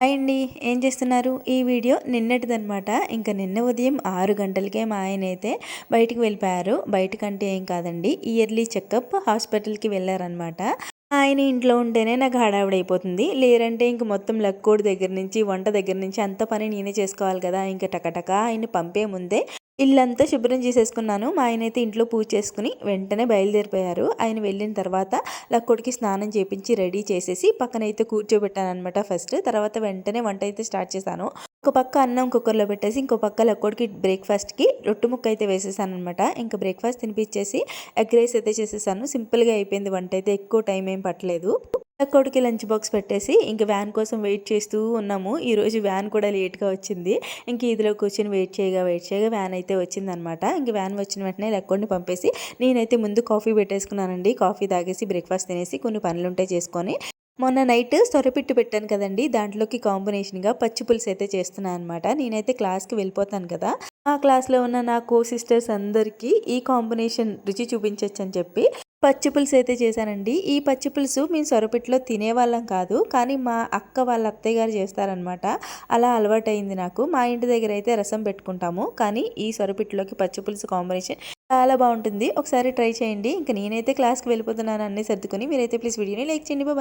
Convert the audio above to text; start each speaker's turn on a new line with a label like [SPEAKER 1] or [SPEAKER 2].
[SPEAKER 1] Hi అండి. ఏం చేస్తున్నారు? ఈ వీడియో నిన్నటిదనమాట ఇంకా నిన్న ఉదయం ఆరు గంటలకే మా ఆయన అయితే బయటికి వెళ్ళిపోయారు. బయటకంటే ఏం కాదండి. ఇయర్లీ చెకప్ హాస్పిటల్కి వెళ్ళారనమాట ఆయన ఇంట్లో ఉంటేనే నాకు హడావిడైపోతుంది. లేరంటే ఇంక మొత్తం లక్కోడి దగ్గర నుంచి వంట దగ్గర నుంచి అంత పని నేనే చేసుకోవాలి కదా. ఇంకా టకటక ఆయన పంపే ముందే ఇల్లంతా శుభ్రం చేసేసుకున్నాను. మా ఆయన అయితే ఇంట్లో పూజ చేసుకుని వెంటనే బయలుదేరిపోయారు. ఆయన వెళ్ళిన తర్వాత లక్కోడికి స్నానం చేపించి రెడీ చేసేసి పక్కనైతే కూర్చోబెట్టాను అనమాట ఫస్ట్. తర్వాత వెంటనే వంట అయితే స్టార్ట్ చేశాను. ఒక పక్క అన్నం కుక్కర్లో పెట్టేసి ఇంకో పక్క లక్కోడికి బ్రేక్ఫాస్ట్కి రొట్టు ముక్క అయితే వేసేసాను అనమాట ఇంకా బ్రేక్ఫాస్ట్ తినిపించేసి ఎగ్ రైస్ అయితే చేసేసాను. సింపుల్గా అయిపోయింది వంట అయితే. ఎక్కువ టైం ఏం పట్టలేదు. కొడుకి లంచ్ బాక్స్ పెట్టేసి ఇంక వ్యాన్ కోసం వెయిట్ చేస్తూ ఉన్నాము. ఈరోజు వ్యాన్ కూడా లేట్గా వచ్చింది. ఇంక ఇదిలో కూర్చొని వెయిట్ చేయగా వెయిట్ చేయగా వ్యాన్ అయితే వచ్చిందనమాట. ఇంక వ్యాన్ వచ్చిన వెంటనే లెక్కొని పంపేసి నేనైతే ముందు కాఫీ పెట్టేసుకున్నానండి. కాఫీ తాగేసి బ్రేక్ఫాస్ట్ తినేసి కొన్ని పనులు ఉంటే చేసుకొని మొన్న నైట్ సొరపిట్టు పెట్టాను కదండి. దాంట్లోకి కాంబినేషన్గా పచ్చి పులుసు అయితే చేస్తున్నాను అనమాట. నేనైతే క్లాస్కి వెళ్ళిపోతాను కదా. ఆ క్లాస్లో ఉన్న నా కో సిస్టర్స్ అందరికీ ఈ కాంబినేషన్ రుచి చూపించవచ్చు అని చెప్పి పచ్చి పులుసు అయితే చేశానండి. ఈ పచ్చి పులుసు మేము సొరపిట్లో తినేవాళ్ళం కాదు కానీ మా అక్క వాళ్ళ అత్తయ్య గారు చేస్తారనమాట అలా అలవాటైంది నాకు. మా ఇంటి దగ్గర అయితే రసం పెట్టుకుంటాము కానీ ఈ సొరపిట్లోకి పచ్చి పులుసు కాంబినేషన్ చాలా బాగుంటుంది. ఒకసారి ట్రై చేయండి. ఇంకా నేనైతే క్లాస్కి వెళ్ళిపోతున్నాను అన్నీ సర్దుకొని. మీరైతే ప్లీజ్ వీడియోని లైక్ చేయండి. బాయ్.